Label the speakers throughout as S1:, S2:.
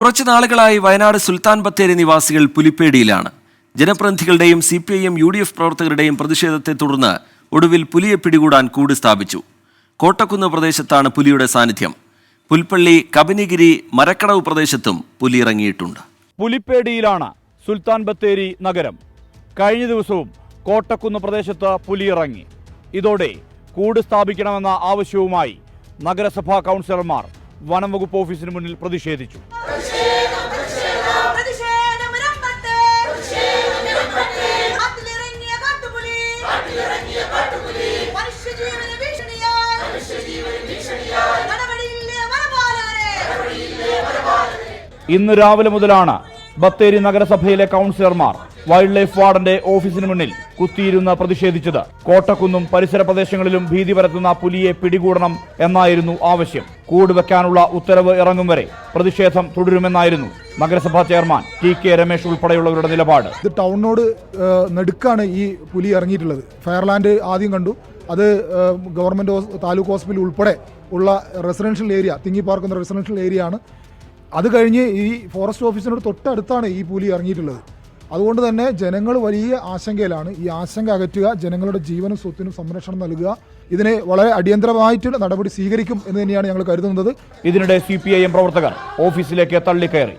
S1: കുറച്ചു നാളുകളായി വയനാട് സുൽത്താൻ ബത്തേരി നിവാസികൾ പുലിപ്പേടിയിലാണ്. ജനപ്രതിനിധികളുടെയും C P I M U D F പ്രവർത്തകരുടെയും പ്രതിഷേധത്തെ തുടർന്ന് ഒടുവിൽ പുലിയെ പിടികൂടാൻ കൂട് സ്ഥാപിച്ചു. കോട്ടക്കുന്ന് പ്രദേശത്താണ് പുലിയുടെ സാന്നിധ്യം. പുൽപ്പള്ളി കബനിഗിരി മരക്കടവ് പ്രദേശത്തും പുലി ഇറങ്ങിയിട്ടുണ്ട്.
S2: പുലിപ്പേടിയിലാണ് സുൽത്താൻ ബത്തേരി നഗരം. കഴിഞ്ഞ ദിവസവും കോട്ടക്കുന്ന് പ്രദേശത്ത് പുലിയിറങ്ങി ഇതോടെ കൂട് സ്ഥാപിക്കണമെന്ന ആവശ്യവുമായി നഗരസഭാ കൗൺസിലർമാർ വനം വകുപ്പ് ഓഫീസിന് മുന്നിൽ പ്രതിഷേധിച്ചു. ഇന്ന് രാവിലെ മുതലാണ് ബത്തേരി നഗരസഭയിലെ കൗൺസിലർമാർ വൈൽഡ് ലൈഫ് വാർഡന്റെ ഓഫീസിന് മുന്നിൽ കുത്തിയിരുന്ന് പ്രതിഷേധിച്ചത്. കോട്ടക്കുന്നും പരിസര പ്രദേശങ്ങളിലും ഭീതി പരത്തുന്ന പുലിയെ പിടികൂടണം എന്നായിരുന്നു ആവശ്യം. കൂട് വെക്കാനുള്ള ഉത്തരവ് ഇറങ്ങും വരെ പ്രതിഷേധം തുടരുമെന്നായിരുന്നു നഗരസഭാ ചെയർമാൻ ടി കെ രമേശ് ഉൾപ്പെടെയുള്ളവരുടെ നിലപാട്.
S3: ഇത് ടൗണിനോട് നെടുക്കാണ് ഈ പുലി ഇറങ്ങിയിട്ടുള്ളത്. ഫയർലാൻഡ് ആദ്യം കണ്ടു. അത് ഗവൺമെന്റ് താലൂക്ക് ഹോസ്പിറ്റൽ ഉൾപ്പെടെ ഉള്ള റെസിഡൻഷ്യൽ ഏരിയ തിങ്ങി പാർക്കുന്ന റെസിഡൻഷ്യൽ ഏരിയ ആണ് അത് കഴിഞ്ഞ് ഈ ഫോറസ്റ്റ് ഓഫീസിനോട് തൊട്ടടുത്താണ് ഈ പുലി ഇറങ്ങിയിട്ടുള്ളത്. അതുകൊണ്ട് തന്നെ ജനങ്ങൾ വലിയ ആശങ്കയിലാണ്. ഈ ആശങ്ക അകറ്റുക ജനങ്ങളുടെ ജീവനും സ്വത്തിനും സംരക്ഷണം നൽകുക. ഇതിനെ വളരെ അടിയന്തരമായിട്ട് നടപടി സ്വീകരിക്കും എന്ന് തന്നെയാണ് ഞങ്ങൾ കരുതുന്നത്.
S2: ഇതിനിടെ സി പി ഐ എം പ്രവർത്തകർ ഓഫീസിലേക്ക് തള്ളിക്കയറി.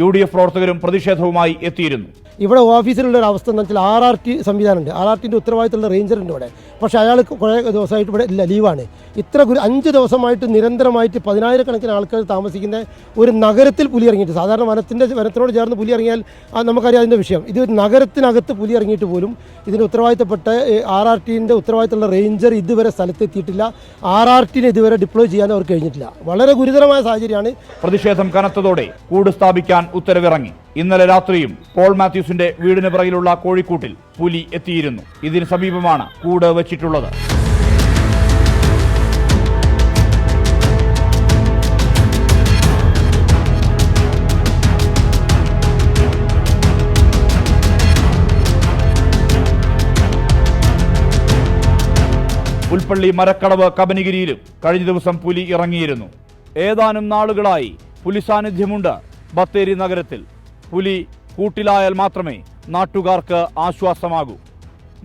S2: യു ഡി എഫ് പ്രവർത്തകരും പ്രതിഷേധവുമായി എത്തിയിരുന്നു.
S4: ഇവിടെ ഓഫീസിലുള്ള ഒരു അവസ്ഥ എന്ന് വെച്ചാൽ ആർ ആർ ടി സംവിധാനമുണ്ട്. ആർ ആർ ടിന്റെ ഉത്തരവാദിത്തമുള്ള റേഞ്ചർ ഉണ്ട് ഇവിടെ. പക്ഷേ അയാൾ കുറേ ദിവസമായിട്ട് ഇവിടെ ഇല്ല. ലീവാണ്. ഇത്ര ഗുരു അഞ്ച് ദിവസമായിട്ട് നിരന്തരമായിട്ട് പതിനായിരക്കണക്കിന് ആൾക്കാർ താമസിക്കുന്ന ഒരു നഗരത്തിൽ പുലി ഇറങ്ങിയിട്ട് സാധാരണ വനത്തിന്റെ വനത്തിനോട് ചേർന്ന് പുലി ഇറങ്ങിയാൽ നമുക്കറിയാം അതിന്റെ വിഷയം. ഇത് ഒരു നഗരത്തിനകത്ത് പുലി ഇറങ്ങിയിട്ട് പോലും ഇതിന് ഉത്തരവാദിത്തപ്പെട്ട ആർ ആർ ടിന്റെ ഉത്തരവാദിത്തമുള്ള റേഞ്ചർ ഇതുവരെ സ്ഥലത്തെത്തിയിട്ടില്ല. ആർ ആർ ടിനെ ഇതുവരെ ഡിപ്ലോയ് ചെയ്യാൻ അവർക്ക് കഴിഞ്ഞിട്ടില്ല. വളരെ ഗുരുതരമായ സാഹചര്യമാണ്.
S2: പ്രതിഷേധം കനത്തതോടെ കൂട് സ്ഥാപിക്കാൻ ഉത്തരവിറങ്ങി. ഇന്നലെ രാത്രിയും പോൾ മാത്യൂസിന്റെ വീടിന് പിറകിലുള്ള കോഴിക്കൂട്ടിൽ പുലി എത്തിയിരുന്നു. ഇതിന് സമീപമാണ് കൂട് വച്ചിട്ടുള്ളത്. പുൽപ്പള്ളി മരക്കടവ് കബനിഗിരിയിലും കഴിഞ്ഞ ദിവസം പുലി ഇറങ്ങിയിരുന്നു. ഏതാനും നാളുകളായി പുലി സാന്നിധ്യമുണ്ട്. ബത്തേരി നഗരത്തിൽ പുലി കൂട്ടിലായാൽ മാത്രമേ നാട്ടുകാർക്ക് ആശ്വാസമാകൂ.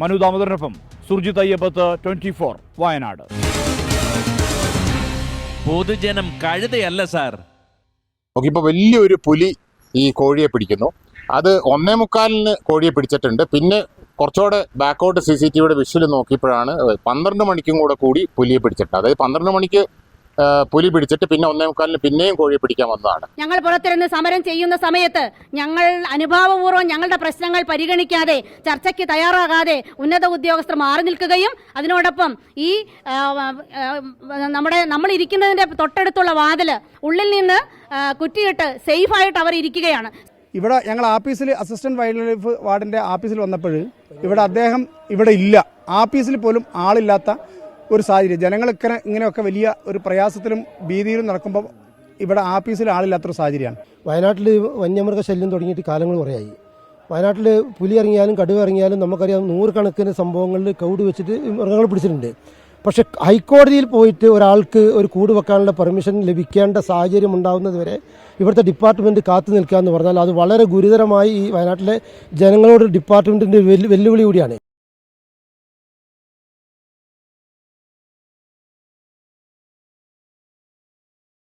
S2: മനു ദാമോദരനൊപ്പം സുർജിത് അയ്യപ്പത്ത് ട്വന്റി ഫോർ വയനാട്.
S5: പൊതുജനം കഴുതയല്ല സാർ.
S6: ഇപ്പൊ വലിയൊരു പുലി ഈ കോഴിയെ പിടിക്കുന്നു. അത് ഒന്നേ മുക്കാലിന് കോഴിയെ പിടിച്ചിട്ടുണ്ട്. പിന്നെ കുറച്ചുകൂടെ ബാക്കോട്ട് സി സി ടി വിയുടെ വിഷ്വൽ നോക്കിയപ്പോഴാണ് പന്ത്രണ്ട് മണിക്കും കൂടെ കൂടി പുലിയെ പിടിച്ചിട്ട് അതായത് പന്ത്രണ്ട് മണിക്ക് പുലി പിടിച്ചിട്ട് പിന്നെ ഒന്നേ മുക്കാലിന് പിന്നെയും കോഴിയെ പിടിക്കാൻ വന്നതാണ്.
S7: ഞങ്ങൾ പുറത്തിരുന്ന് സമരം ചെയ്യുന്ന സമയത്ത് ഞങ്ങൾ അനുഭാവപൂർവം ഞങ്ങളുടെ പ്രശ്നങ്ങൾ പരിഗണിക്കാതെ ചർച്ചയ്ക്ക് തയ്യാറാകാതെ ഉന്നത ഉദ്യോഗസ്ഥർ മാറി നിൽക്കുകയും അതിനോടൊപ്പം ഈ നമ്മുടെ നമ്മൾ ഇരിക്കുന്നതിന്റെ തൊട്ടടുത്തുള്ള വാതിൽ ഉള്ളിൽ നിന്ന് കുറ്റിയിട്ട് സേഫായിട്ട് അവർ ഇരിക്കുകയാണ്.
S8: ഇവിടെ ഞങ്ങൾ ആഫീസിൽ അസിസ്റ്റന്റ് വൈൽഡ് ലൈഫ് വാർഡിന്റെ ആഫീസിൽ വന്നപ്പോൾ ഇവിടെ അദ്ദേഹം ഇവിടെ ഇല്ല. ആഫീസിൽ പോലും ആളില്ലാത്ത ഒരു സാഹചര്യം. ജനങ്ങളൊക്കെ ഇങ്ങനെയൊക്കെ വലിയ ഒരു പ്രയാസത്തിലും ഭീതിയിലും നടക്കുമ്പോൾ ഇവിടെ ആഫീസിൽ ആളില്ലാത്തൊരു സാഹചര്യമാണ്.
S4: വയനാട്ടിൽ വന്യമൃഗ ശല്യം തുടങ്ങിയിട്ട് കാലങ്ങൾ കുറേയായി. വയനാട്ടിൽ പുലി ഇറങ്ങിയാലും കടുവ ഇറങ്ങിയാലും നമുക്കറിയാം നൂറുകണക്കിന് സംഭവങ്ങളിൽ കൗട് വെച്ചിട്ട് മൃഗങ്ങൾ പിടിച്ചിട്ടുണ്ട്. പക്ഷെ ഹൈക്കോടതിയിൽ പോയിട്ട് ഒരാൾക്ക് ഒരു കൂട് വെക്കാനുള്ള പെർമിഷൻ ലഭിക്കേണ്ട സാഹചര്യം ഉണ്ടാകുന്നത് വരെ ഇവിടുത്തെ ഡിപ്പാർട്ട്മെന്റ് കാത്തു നിൽക്കുക എന്ന് പറഞ്ഞാൽ അത് വളരെ ഗുരുതരമായി ഈ വയനാട്ടിലെ ജനങ്ങളോട് ഡിപ്പാർട്ട്മെന്റിന്റെ വെല്ലുവിളി കൂടിയാണ്.